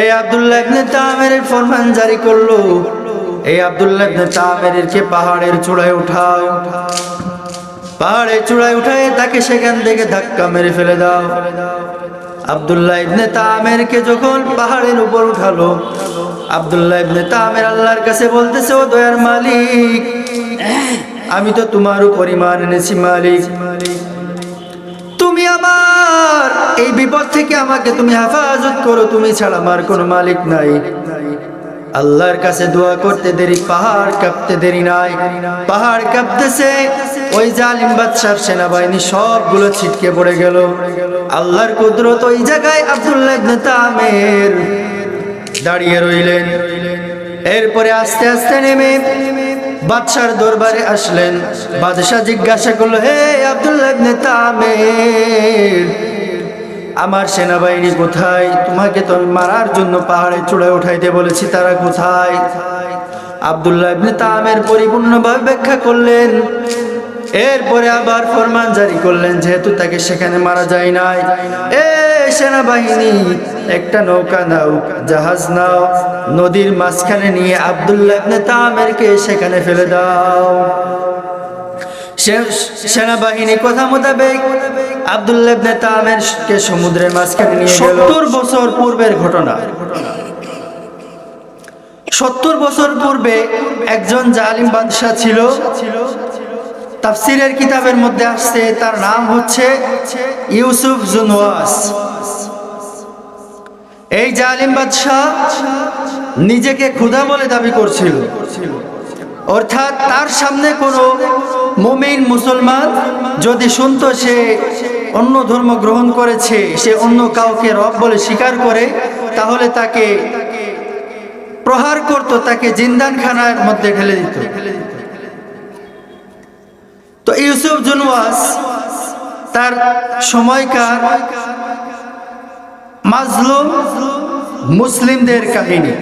এই আব্দুল্লাহ ইবনে তামেরের ফরমান জারি করল। এই আব্দুল্লাহ ইবনে তামেরকে পাহাড়ের চূড়ায় উঠাও। পাহাড়ের চূড়ায় উঠায় তাকে সেখান থেকে ধাক্কা মেরে ফেলে দাও। আব্দুল্লাহ ইবনে তামেরকে যখন পাহাড়ের উপর উঠালো, আব্দুল্লাহ ইবনে তামের আল্লাহর কাছে বলতেছে, ও দয়ার মালিক, আমি তো তোমার উপর ইমান এনেছি, মালিক। আমার, এই বিপদ থেকে আমাকে তুমি হেফাজত করো, তুমি ছাড়া আমার কোনো মালিক নাই। আল্লাহর কাছে দোয়া করতে দেরি, পাহাড় কাঁপতে দেরি নাই। পাহাড় কাঁপতেছে, ওই জালিম বাদশার সেনাবাহিনী সবগুলো ছিটকে পড়ে গেল। আল্লাহর কুদরত ওই জায়গায় আব্দুল্লাহ তামের দাঁড়িয়ে রইলেন। এরপরে আস্তে আস্তে নেমে বাদশার দরবারে আসলেন। বাদশাহ জিজ্ঞাসা করল, হে আব্দুল্লাহ তামের আমার সেনাবাহিনী কোথায়? তোমাকে তো আমি মারার জন্য পাহাড়ে চূড়ায় উঠাইতে বলেছি, তারা কোথায়? আব্দুল্লাহ ইবনে তামের পরিপূর্ণভাবে ব্যাখ্যা করলেন। এরপরে আবার ফরমান জারি করলেন, যেহেতু তাকে সেখানে মারা যায় নাই। এ সেনাবাহিনী, একটা নৌকা নাও, জাহাজ নাও, নদীর মাঝখানে নিয়ে আব্দুল্লাহ ইবনে তামেরকে সেখানে ফেলে দাও। সেনাবাহিনী কথা মোতাবেক মাঝখানে কিতাবের মধ্যে আসছে, তার নাম হচ্ছে ইউসুফ জুনওয়াস। এই জালিম বাদশাহ নিজেকে ক্ষুধা বলে দাবি করছিল। অর্থাৎ তার সামনে কোনো মুমিন মুসলমান যদি শুনতো সে অন্য ধর্ম গ্রহণ করেছে, সে অন্য কাউকে রব বলে স্বীকার করে, তাহলে তাকে প্রহার করত, তাকে জিন্দানখানার মধ্যে ঢেলে দিত। তো ইউসুফ জুনওয়াস, তার সময়কার মাজলুম মুসলিমদের কাহিনী।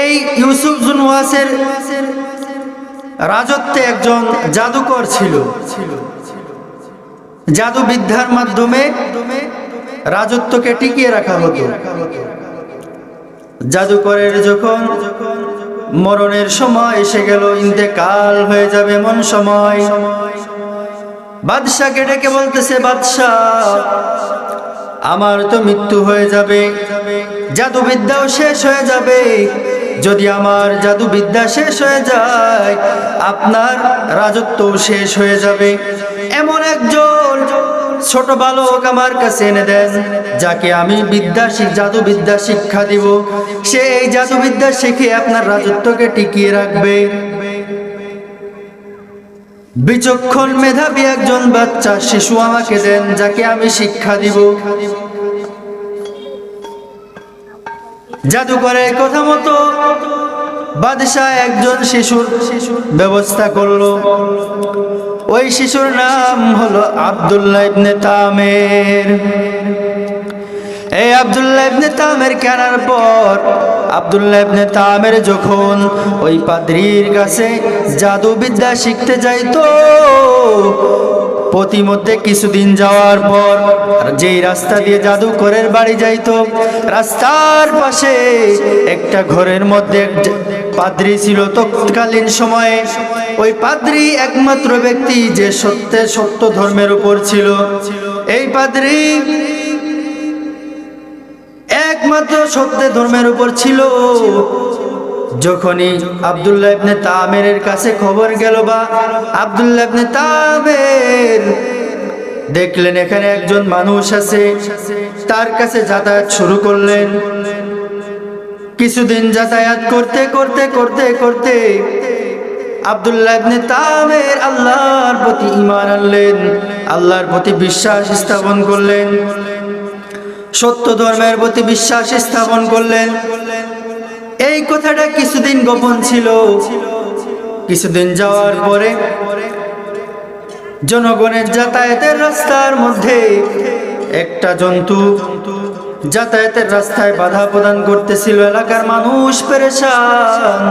এই ইউসুফ জুনওয়াসের রাজত্বে একজন জাদুকর ছিল। জাদুবিদ্যার মাধ্যমে রাজত্বকে টিকিয়ে রাখা হতো। জাদুকরের যখন মরণের সময় এসে গেল, ইন্তেকাল হয়ে যাবে এমন সময়। বাদশাকে ডেকে বলতেছে, বাদশাহ, আমার তো মৃত্যু হয়ে যাবে। জাদুবিদ্যাও শেষ হয়ে যাবে। যদি আমার জাদুবিদ্যা শেষ হয়ে যায়, আপনার রাজত্বও শেষ হয়ে যাবে। এমন একজন ছোট বালক আমার কাছে এনে দেন, যাকে আমি বিদ্যা শিখ জাদুবিদ্যা শিক্ষা দিব। সে এই জাদুবিদ্যা শিখে আপনার রাজত্বকে টিকিয়ে রাখবে। বিচক্ষণ মেধাবী একজন বাচ্চা শিশু আমাকে দেন, যাকে আমি শিক্ষা দিব। জাদুকরের কথা মতো বাদশাহ একজন শিশুর ব্যবস্থা করল। ওই শিশুর নাম হলো আব্দুল্লাহ ইবনে তামের। এই আব্দুল্লাহ ইবনে তামের কেনার পর আব্দুল্লাহ ইবনে তামের যখন ওই পাদ্রির কাছে জাদুবিদ্যা শিখতে যাইতো প্রতিমধ্যে কিছুদিন যাওয়ার পর যেই রাস্তা দিয়ে জাদুকরের বাড়ি যাইত, রাস্তার পাশে একটা ঘরের মধ্যে পাদ্রি ছিল। তৎকালীন সময়ে ওই পাদ্রি একমাত্র ব্যক্তি যে সত্যে সত্য ধর্মের উপর ছিল। এই পাদ্রি একমাত্র সত্য ধর্মের উপর ছিল। যখনই আব্দুল্লাহ ইবনে তামেরের কাছে খবর গেল বা আব্দুল্লাহ ইবনে তামের, দেখলেন এখানে একজন মানুষ আছে, তার কাছে যাতায়াত শুরু করলেন। কিছুদিন যাতায়াত করতে করতে করতে করতে আব্দুল্লাহ ইবনে তামের আল্লাহর প্রতি ঈমান আনলেন, আল্লাহর প্রতি বিশ্বাস স্থাপন করলেন, সত্য ধর্মের প্রতি বিশ্বাস স্থাপন করলেন। এই কথাটা কিছুদিন গোপন ছিল। কিছুদিন যাওয়ার পরে জনগণের যাতায়াতের রাস্তার মধ্যে একটা জন্তু যাতায়াতের রাস্তায় বাধা প্রদান করতেছিল। এলাকার মানুষ পেরেশান।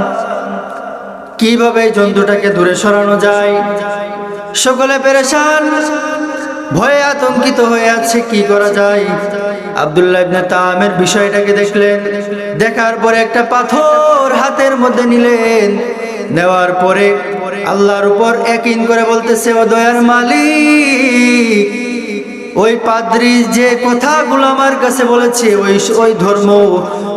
কীভাবে জন্তুটাকে দূরে সরানো যায়? সকলে পেরেশান। ভয়ে আতঙ্কিত হয়ে আছে, কি করা যায়? আব্দুল্লাহ ইবনে তামের বিষয়টাকে দেখলেন। দেখার পরে একটা পাথর হাতের মধ্যে নিলেন। নেওয়ার পরে আল্লাহর উপর একইন করে বলতেছে, ও দয়ার মালিক, ওই পাদ্রি যে কথাগুলো আমার কাছে বলেছে, ওই ওই ধর্ম,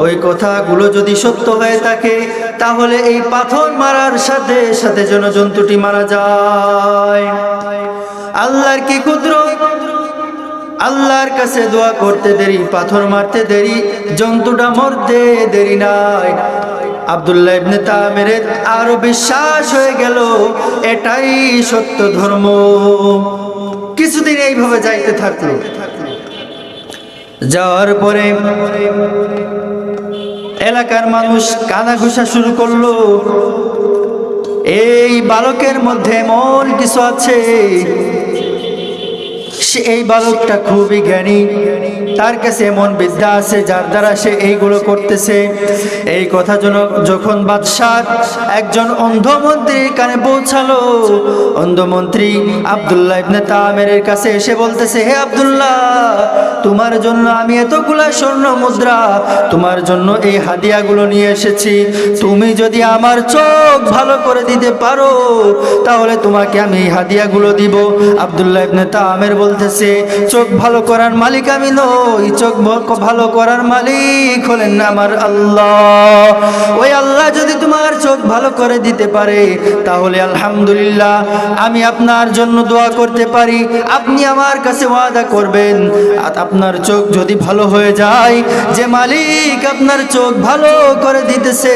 ওই কথাগুলো যদি সত্য হয়ে থাকে, তাহলে এই পাথর মারার সাথে সাথে যেন জন্তুটি মারা যায়। আল্লাহর কি ক্ষুদ্র আল্লাহর কাছে দোয়া করতে দেরি, পাথর মারতে দেরি, জন্তুটা মরতে দেরি নাই। আব্দুল্লাহ ইবনে তামেরের আরও বিশ্বাস হয়ে গেল, এটাই সত্য ধর্ম। কিছুদিন এইভাবে যাইতে থাকল। যাওয়ার পরে এলাকার মানুষ কানা ঘুষা শুরু করল। এই বালকের মধ্যে এমন কিছু আছে সে এই বালকটা খুবই জ্ঞানী। তার কাছে এমন বিদ্যা আছে যার দ্বারা সে এইগুলো করতেছে। এই কথা যেন যখন বাদশাহ একজন অন্ধমন্ত্রীর কানে পৌঁছালো, অন্ধমন্ত্রী আব্দুল্লাহ ইবনে তামেরের কাছে এসে বলতেছে, হে আব্দুল্লাহ, তোমার জন্য আমি এতগুলা স্বর্ণ মুদ্রা, তোমার জন্য এই হাদিয়াগুলো নিয়ে এসেছি। তুমি যদি আমার চোখ ভালো করে দিতে পারো, তাহলে তোমাকে আমি এই হাদিয়াগুলো দিব। আব্দুল্লাহ ইবনে তামের বলতেছে, চোখ ভালো করার মালিক আমি নই, চোখ ভালো করার মালিক হলেন আমার আল্লাহ। ওই আল্লাহ যদি তোমার চোখ ভালো করে দিতে পারে, তাহলে আলহামদুলিল্লাহ, আমি আপনার জন্য দোয়া করতে পারি। আপনি আমার কাছে ওয়াদা করবেন, আর আপনার চোখ যদি ভালো হয়ে যায়, যে মালিক আপনার চোখ ভালো করে দিতেছে,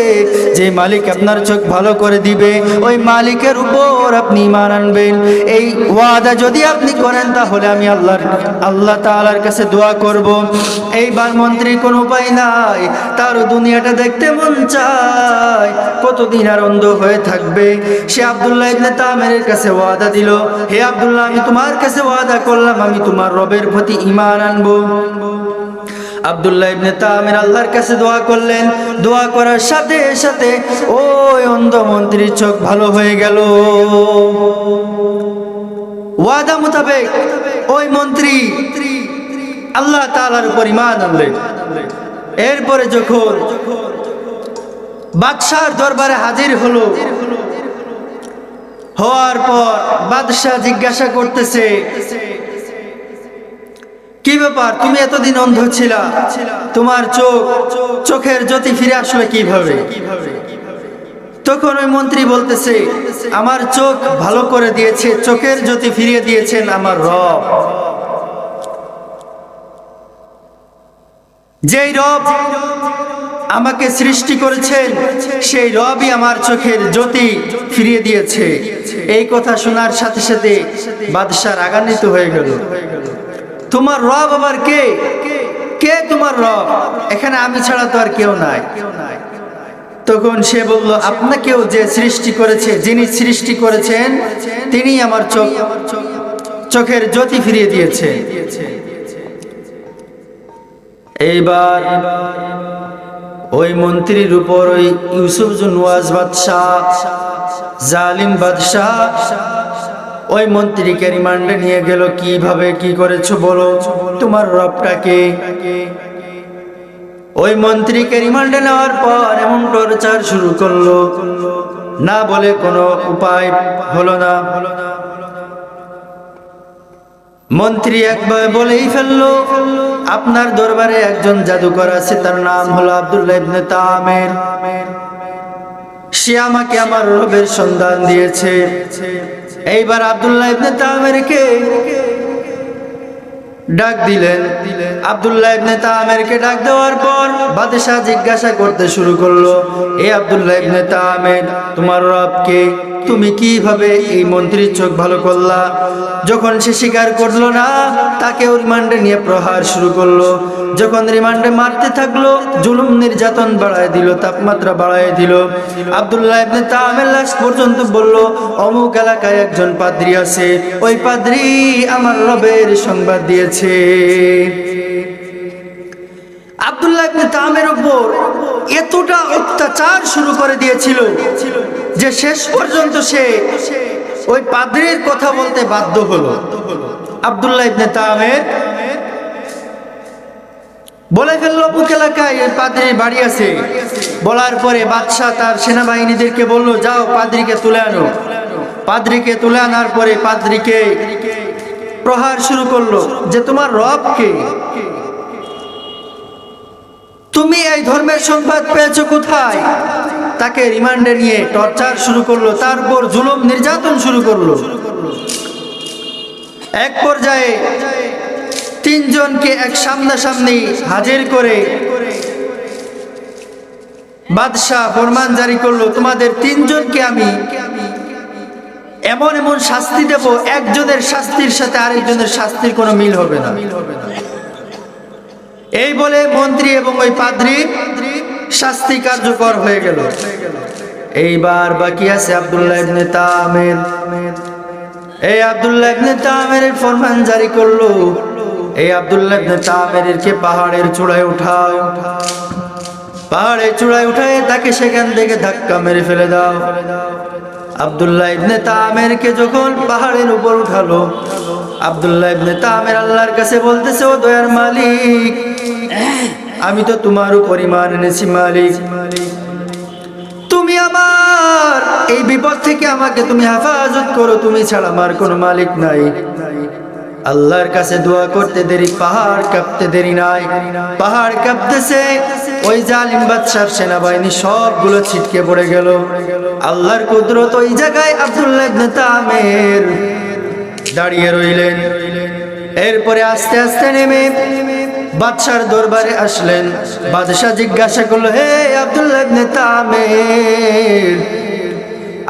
যে মালিক আপনার চোখ ভালো করে দিবে, ওই মালিকের উপর আপনি ইমান আনবেন। এই ওয়াদা যদি আপনি করেন, তাহলে আমি আল্লাহর আল্লাহ তাআলার কাছে দোয়া করব। এইবার মন্ত্রী কোনো উপায় নাই, তার দুনিয়াটা দেখতে মন চায়। কতদিন আর অন্ধ হয়ে থাকবে? সে আব্দুল্লাহ ইবনে তামেরের কাছে ওয়াদা দিল, হে আবদুল্লাহ, আমি তোমার কাছে ওয়াদা করলাম, আমি তোমার রবের প্রতি ঈমান আনব। আব্দুল্লাহ ইবনে তামির আল্লাহর কাছে দোয়া করলেন। দোয়া করার সাথে সাথে ওই অন্ধ মন্ত্রীর চোখ ভালো হয়ে গেল। ওয়াদা মোতাবেক ওই মন্ত্রী আল্লাহ তাআলার উপর ঈমান আনলেন এরপরে যখন বাদশার দরবারে হাজির হলো, হওয়ার পর বাদশাহ জিজ্ঞাসা করতেছে, কি ব্যাপার? তুমি এতদিন অন্ধ ছিলা। তোমার চোখ, চোখের জ্যোতি ফিরে আসলে কীভাবে কীভাবে? তখন ওই মন্ত্রী বলতেছে, আমার চোখ ভালো করে দিয়েছে, চোখের জ্যোতি ফিরিয়ে দিয়েছেন আমার রব। যেই রব আমাকে সৃষ্টি করেছেন, সেই রবই আমার চোখের জ্যোতি ফিরিয়ে দিয়েছে। এই কথা শোনার সাথে সাথে বাদশাহ রাগান্বিত হয়ে গেল। তোমার রব আবার কে? কে তোমার রব? এখানে আমি ছাড়া তো আর কেউ নাই। তখন সে বলল, আপনাকেও যে সৃষ্টি করেছে, যিনি সৃষ্টি করেছেন তিনি আমার চোখ, চোখের জ্যোতি ফিরিয়ে দিয়েছে। এইবার ওই মন্ত্রীর উপর ওই ইউসুফ নওয়াজ বাদশাহ, জালিম বাদশাহ, ওই মন্ত্রীকে রিমান্ডে নিয়ে গেল, কীভাবে, কি করেছ বলো? তোমার রবটাকে ওই মন্ত্রীকে রিমান্ডে নেওয়ার পর এমন টর্চার শুরু করল। না বলে কোনো উপায় হলো না। মন্ত্রী একবার বলেই ফেলল, আপনার দরবারে একজন জাদুকর আছে, তার নাম হলো আব্দুল্লাহ ইবনে তামের। সে আমাকে আমার রবের সন্ধান দিয়েছে। এইবার আব্দুল্লাহ ইবনে তামেরকে ডাক দিলেন। আব্দুল্লাহ ইবনে তামেরকে ডাক দেওয়ার পর বাদশাহ জিজ্ঞাসা করতে শুরু করল, এ আব্দুল্লাহ ইবনে তামের তোমার রবকে তুমি কীভাবে এই মন্ত্রীর চোখ ভালো করলা? যখন সে স্বীকার করল না, তাকে রিমান্ডে নিয়ে প্রহার শুরু করল। যখন রিমান্ডে মারতে থাকল, জুলুম নির্যাতন বাড়ায় দিল, তাপমাত্রা বাড়ায় দিল। আব্দুল্লাহ ইবনে তামের লাশ পর্যন্ত বলল, অমুক এলাকায় একজন পাদ্রী আছে, ওই পাদ্রী আমার রবের সংবাদ দিয়েছে। আব্দুল্লাহ ইবনে তামের উপর এতটা অত্যাচার শুরু করে দিয়েছিল যে শেষ পর্যন্ত সে ওই পাদ্রীর কথা বলতে বাধ্য হলো। আব্দুল্লাহ তামের বলে ফেলল এলাকায় পাদ্রির বাড়ি আছে। বলার পরে বাদশাহ তার সেনাবাহিনীদেরকে বলল, যাও পাদ্রিকে তুলে আনো। পাদ্রিকে তুলে আনার পরে পাদ্রিকে প্রহার শুরু করল যে তোমার রব কে? তুমি এই ধর্মের সংবাদ পেয়েছ কোথায়? তাকে রিমান্ডে নিয়ে টর্চার শুরু করল, তারপর জুলুম নির্যাতন শুরু করল। এক পর্যায়ে তিনজনকে এক সামনাসামনি হাজির করে বাদশাহ ফরমান জারি করল, তোমাদের তিনজনকে আমি এমন এমন শাস্তি দেব, একজনের শাস্তির সাথে আরেকজনের শাস্তির কোনো মিল হবে না। এই বলে মন্ত্রী এবং ওই পাদ্রী শাস্তি কার্যকর হয়ে গেল। এইবার বাকি আছে আব্দুল্লাহ ইবনে তামের। এই আব্দুল্লাহ ইবনে তামের ফরমান জারি করল। এই আব্দুল্লাহ ইবনে তামেরকে পাহাড়ের চূড়ায় উঠাও। পাহাড়ের চূড়ায় উঠায় তাকে সেখান থেকে ধাক্কা মেরে ফেলে দাও। আব্দুল্লাহ ইবনে তামেরকে যখন পাহাড়ের উপর উঠালো, আব্দুল্লাহ ইবনে তামের আল্লাহর কাছে বলতেছে, ও দয়ার মালিক, আমি তো তোমার উপর ইমান এনেছি, মালিক। তুমি আমার, এই বিপদ থেকে আমাকে তুমি হেফাজত করো, তুমি ছাড়া আমার কোনো মালিক নাই। আল্লাহর কাছে দোয়া করতে দেরি, পাহাড় কাঁপতে দেরি নাই। পাহাড় কাঁপতেছে ওই জালিম বাদশার সেনাবাহিনী সবগুলো ছিটকে পড়ে গেল। আল্লাহর কুদরত ওই জায়গায় আব্দুল্লাহ তামের দাঁড়িয়ে রইলেন। এরপরে আস্তে আস্তে নেমে বাদশার দরবারে আসলেন। বাদশাহ জিজ্ঞাসা করল, হে আব্দুল্লাহ তামের,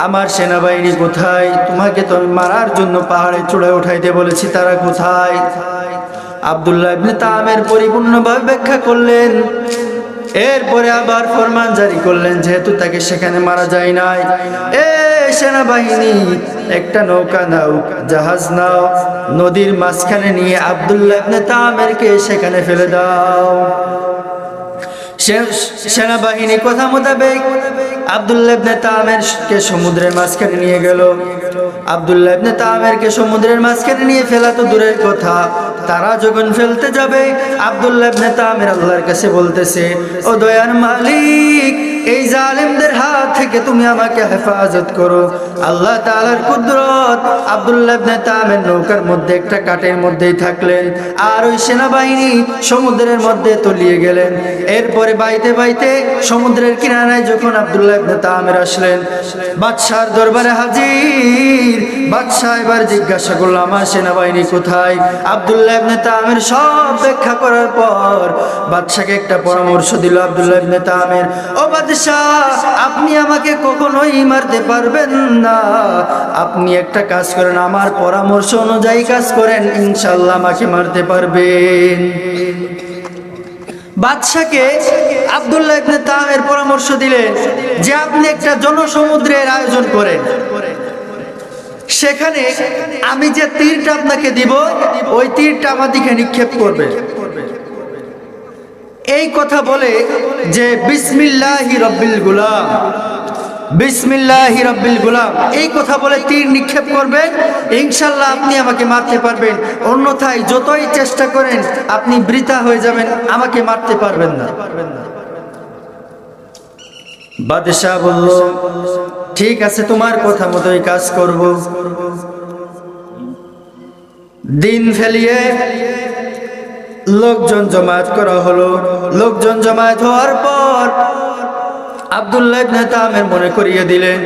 আমার সেনাবাহিনী কোথায়? তোমাকে তো মারার জন্য পাহাড়ে চূড়ায় উঠাইতে বলেছি, তারা কোথায়? আব্দুল্লাহ ইবনে তামের পরিপূর্ণভাবে ব্যাখ্যা করলেন এরপরে আবার ফরমান জারি করলেন, যেহেতু তাকে সেখানে মারা যায় নাই। এ সেনাবাহিনী, একটা নৌকা নাও, জাহাজ নাও, নদীর মাঝখানে নিয়ে আবদুল্লাহ তামেরকে সেখানে ফেলে দাও। সেনাবাহিনী কথা মোতাবেক আব্দুল্লাহ ইবনে তামেরকে সমুদ্রের মাঝখানে নিয়ে গেল। আবদুল্লাবনে তামেরকে সমুদ্রের মাঝখানে নিয়ে ফেলা তো দূরের কথা। তারা যখন ফেলতে যাবে, আব্দুল্লাহ ইবনে তামের আল্লাহর কাছে বলতেছে, ও দয়ার মালিক এই জালেমদের হাত থেকে তুমি আমাকে হেফাজত করো। আল্লাহ তাআলার কুদরত আব্দুল্লাহ তামের নৌকার মধ্যে একটা কাঠের মধ্যেই থাকলেন আর ওই সেনাবাহিনী সমুদ্রের মধ্যে তলিয়ে গেলেন। এরপরে বাইতে বাইতে সমুদ্রের কিনারায় যখন আব্দুল্লাহ তামের আসলেন, বাদশার দরবারে হাজির। বাদশাহ এবার জিজ্ঞাসা করল, আমার সেনাবাহিনী কোথায়? আব্দুল্লাহ তামের সব ব্যাখ্যা করার পর বাদশাকে একটা পরামর্শ দিল আব্দুল্লাহ তামের। ও বাদশাহ আপনি আমাকে কখনোই মারতে পারবেন না। আপনি একটা কাজ করেন, আমার পরামর্শ অনুযায়ী কাজ করেন ইনশাল্লাহ আমাকে মারতে পারবেন। বাদশাকে আব্দুল্লাহ ইবনে তামের পরামর্শ দিলেন যে আপনি একটা জনসমুদ্রের আয়োজন করেন। সেখানে আমি যে তীরটা আপনাকে দিব, ওই তীরটা আমার দিকে নিক্ষেপ করবে। এই কথা বলে যে বিসমিল্লাহি রব্বিল গুলাম, বিসমিল্লাহি রব্বিল গুলাম। এই কথা বলে তীর নিক্ষেপ করবেন ইনশাল্লাহ আপনি আমাকে মারতে পারবেন। অন্যথায় যতই চেষ্টা করেন, আপনি বৃথা হয়ে যাবেন, আমাকে মারতে পারবেন না। বাদশাহ বলল, ঠিক আছে, তোমার কথা মতোই কাজ করব। দিন ফেলিয়ে লোকজন জমায়েত করা হলো। লোকজন জমায়েত হওয়ার পর আব্দুল্লাহ ইবনে তামের মনে করিয়ে দিলেন,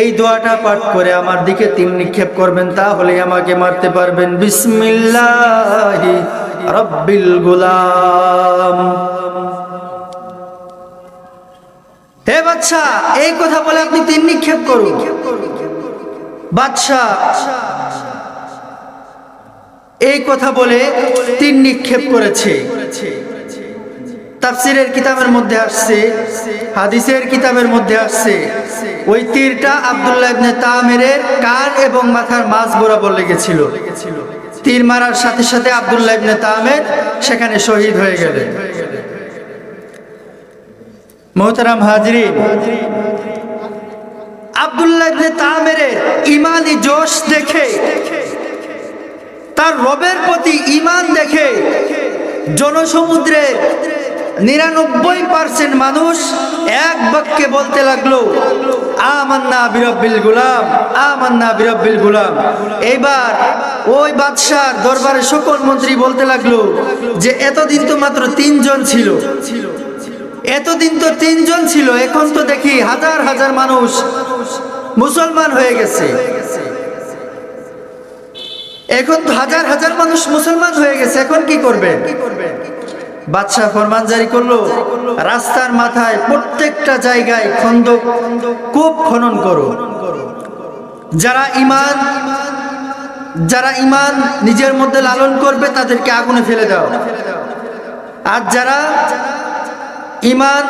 এই দোয়াটা পাঠ করে আমার দিকে তিন নিক্ষেপ করবেন তাহলে আমাকে মারতে পারবেন। বিসমিল্লাহি রব্বিল গুলাম। হে বাদশা, এই কথা বলে আপনি তিন নিক্ষেপ করুন। বাদশাহ এই কথা বলে তিন নিক্ষেপ করেছে। তাফসিরের কিতাবের মধ্যে আসছে, হাদিসের কিতাবের মধ্যে আসছে, ওই তীরটা আব্দুল্লাহ ইবনে তামেরের কান এবং মাথার মাঝ বরাবর লেগেছিল। তীর মারার সাথে সাথে আব্দুল্লাহ ইবনে তামের সেখানে শহীদ হয়ে গেলেন। মোহতারাম হাজরিন, আব্দুল্লাহ ইবনে তামেরের ইমানি জোশ দেখে দেখে তার রবের প্রতি ইমান দেখে জনসমুদ্রে নিরানব্বই পার্সেন্ট মানুষ এক বাক্যে বলতে লাগল, আমান্না বিরব্বিল গুলাম, আমান্না বিরব্বিল গুলাম। এইবার ওই বাদশার দরবারে সকল মন্ত্রী বলতে লাগল যে, এতদিন তো মাত্র তিনজন ছিল। এতদিন তো তিনজন ছিল, এখন তো দেখি হাজার হাজার মানুষ মুসলমান হয়ে গেছে। এখন তো হাজার হাজার মানুষ মুসলমান হয়ে গেছে, এখন কি করবে? বাদশাহ ফরমান জারি করল, রাস্তার মাথায় প্রত্যেকটা জায়গায় খন্দক, কূপ খনন করো। যারা ইমান যারা ইমান নিজের মধ্যে লালন করবে, তাদেরকে আগুনে ফেলে দাও। আর যারা ইমান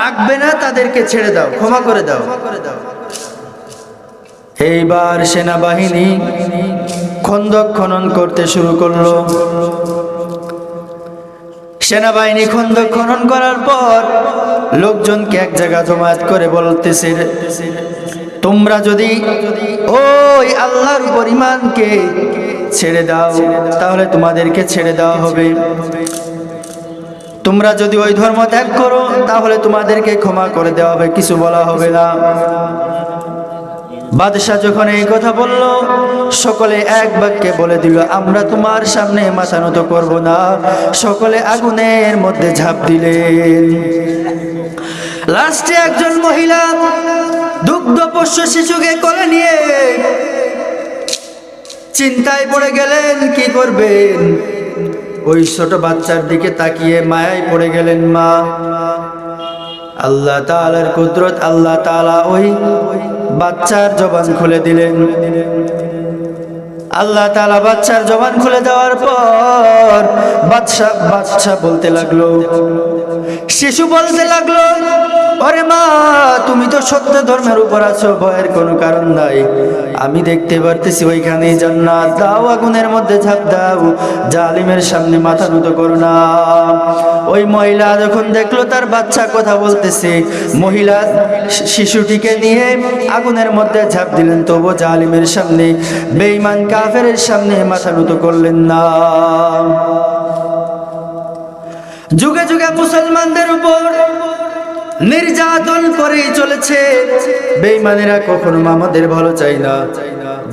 রাখবে না, তাদেরকে ছেড়ে দাও, ক্ষমা করে দাও। এইবার সেনাবাহিনী খন্দক খনন করতে শুরু করল। সেনাবাহিনী খন্দক খনন করার পর লোকজনকে এক জায়গা জমায়েত করে বলতেছে, তোমরা যদি ওই আল্লাহর উপর ইমানকে ছেড়ে দাও, তাহলে তোমাদেরকে ছেড়ে দেওয়া হবে। তোমরা যদি ওই ধর্ম ত্যাগ করো, তাহলে তোমাদেরকে ক্ষমা করে দেওয়া হবে। কিছু বলা হবে না। বাদশাহ যখন এই কথা বলল, সকলে এক বাক্যে বলে দিল, আমরা তোমার সামনে মাথা নত করব না। সকলে আগুনের মধ্যে ঝাঁপ দিলেন। লাস্টে একজন মহিলা দুগ্ধ পোষ্য শিশুকে কোলে নিয়ে চিন্তায় পড়ে গেলেন, কি করবেন? ওই ছোট বাচ্চার দিকে তাকিয়ে মায়ায় পড়ে গেলেন মা। আল্লাহ তালার কুদরত, আল্লাহ তালা ওই বাচ্চার জবান খুলে দিলেন। আল্লাহ তালা বাচ্চার জবান খুলে দেওয়ার পর বাচ্চা বাচ্চা বলতে লাগল, শিশু বলতে লাগল ওরে মা, তুমি তো সত্য ধর্মের উপর আছো, ভয়ের কোনো কারণ নাই। আমি দেখতে পারতেছি ওইখানে জান্নাত। দাও আগুনের মধ্যে ঝাঁপ দাও, জালিমের সামনে মাথা নত করো না। ওই মহিলা যখন দেখল, তার বাচ্চা কথা বলতেছে। মহিলা শিশুটিকে নিয়ে আগুনের মধ্যে ঝাঁপ দিলেন তবু জালিমের সামনে, বেঈমান কাফের সামনে মাথা নত করলেন না। যুগে যুগে মুসলমানদের উপর নির্যাতন করে চলেছে। বেঈমানেরা কখনো আমাদের ভালো চাই না।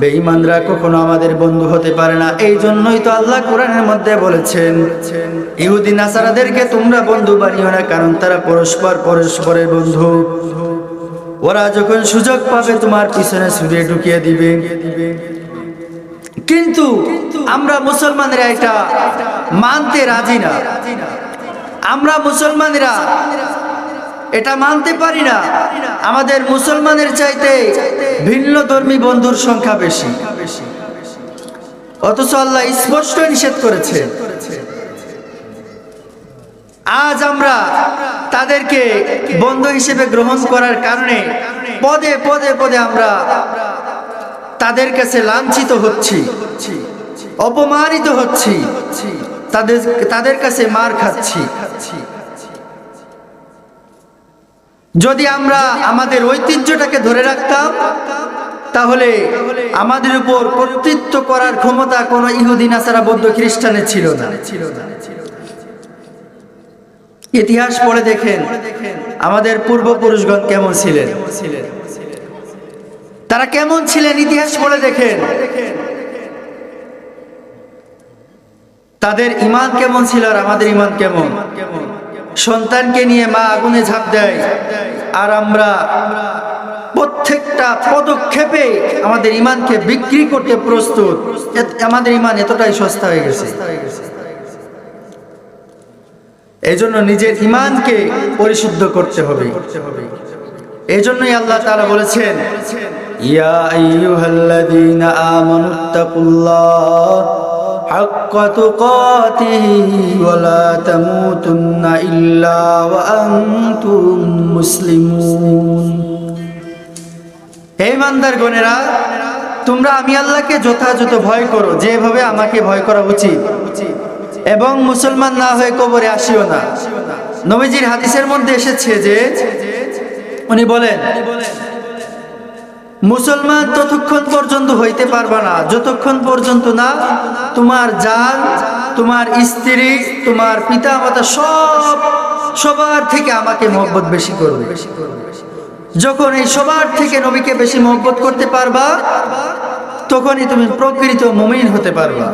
বেঈমানরা কখনো আমাদের বন্ধু হতে পারে না। এই জন্যই তো আল্লাহ কোরআনের মধ্যে বলেছেন, ইহুদি নাসারাদেরকে তোমরা বন্ধু বানিও না, কারণ তারা পরস্পর পরস্পরের বন্ধু। ওরা যখন সুযোগ পাবে, তোমার পিছনে ছুড়ে ঢুকিয়ে দিবে। কিন্তু আমরা মুসলমানেরা এটা মানতে রাজি না। আমরা মুসলমানেরা এটা মানতে পারি না। আমাদের মুসলমানের চাইতে ভিন্ন ধর্মী বন্ধুর সংখ্যা বেশি। অথচ আল্লাহ স্পষ্ট নিষেধ করেছে। আজ আমরা তাদেরকে বন্ধু হিসেবে গ্রহণ করার কারণে পদে পদে পদে আমরা তাদের কাছে লাঞ্ছিত হচ্ছি, অপমানিত হচ্ছি, তাদের তাদের কাছে মার খাচ্ছি। যদি আমরা আমাদের ঐতিহ্যটাকে ধরে রাখতাম, তাহলে আমাদের উপর কর্তৃত্ব করার ক্ষমতা কোনো ইহুদিন আসারা বৌদ্ধ খ্রিস্টানের ছিল না। ইতিহাস পড়ে দেখেন, আমাদের পূর্বপুরুষগণ কেমন ছিলেন? তারা কেমন ছিলেন ইতিহাস পড়ে দেখেন? তাদের ইমান কেমন ছিল আর আমাদের ইমান কেমন? সন্তানকে নিয়ে মা আগুনে ঝাঁপ দেয়। আর আমরা প্রত্যেকটা পদক্ষেপে আমাদের ইমানকে বিক্রি করতে প্রস্তুত। আমাদের ইমান এতটাই সস্তা হয়ে গেছে। এই জন্য নিজের ইমানকে পরিশুদ্ধ করতে হবে। এই জন্যই আল্লাহ তারা বলেছেন, ইয়া আইয়ুহাল্লাযীনা আমানুত্তাকুল্লাহ তোমরা আমি আল্লাহকে যথাযথ ভয় করো, যেভাবে আমাকে ভয় করা উচিত। এবং মুসলমান না হয়ে কবরে আসিও না। নবীজির হাদিসের মধ্যে এসেছে যে, উনি বলেন মুসলমান ততক্ষণ পর্যন্ত হইতে পারবা না, যতক্ষণ পর্যন্ত না তোমার জাল তোমার স্ত্রী, তোমার পিতা মাতা সব সবার থেকে আমাকে মহব্বত বেশি করবে। যখন এই সবার থেকে নবীকে বেশি মহব্বত করতে পারবা, তখনই তুমি প্রকৃত মমিন হতে পারবা।